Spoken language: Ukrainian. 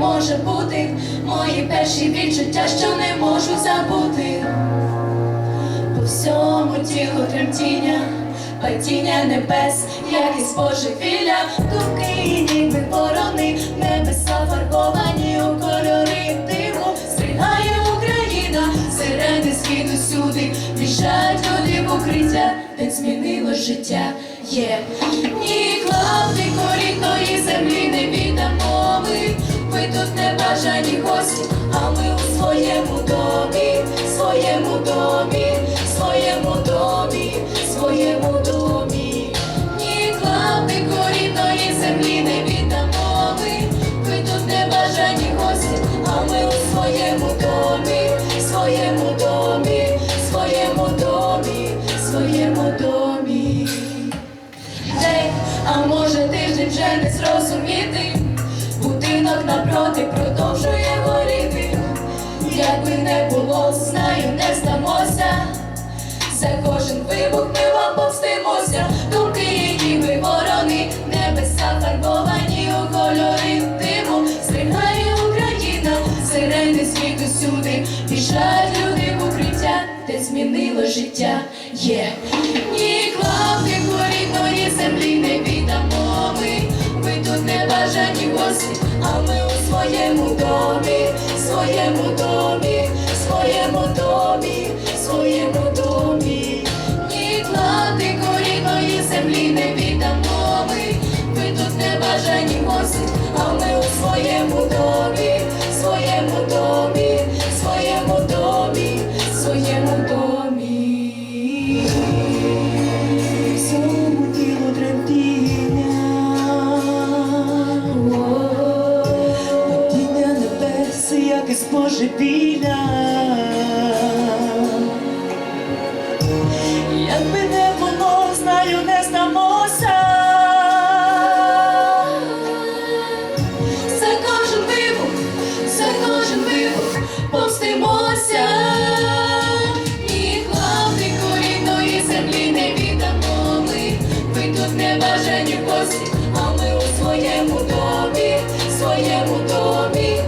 може бути. Мої перші відчуття, що не можу забути. По всьому тілу тремтіння, падіння небес, як із божевілля, думки ніби ворони, небеса фарбовані у кольори диву, стригає Україна, сирени схід усюди, біжать люди в укриття, де змінило життя. Є ні клапти корінної землі тут не бажані гості, а ми у своєму домі, своєму домі, своєму домі, своєму домі. Ні клапти корінної землі не віддамо ми. Ви тут не бажані гості, а ми у своєму домі, своєму домі, своєму домі, своєму домі. День, а може тиждень вже не зрозуміти. Напроти продовжує За кожен вибух ми вам повстимося. Думки її ви ворони, небеса фарбовані у кольори диму. Стригає Україна, сирени світу сюди. Біжать люди в укриття, де змінило життя. Є ні клапки корінної землі не віддамо ми. Ви тут не бажані гості, а ми у своєму домі, своєму домі, бажані а ми у своєму домі, своєму домі, своєму домі, своєму домі. Всьому тілу тремтіння, небес, як із божевілля. Якби не було, знаю, не Ви тут не бажані гості, а ми у своєму домі, своєму домі,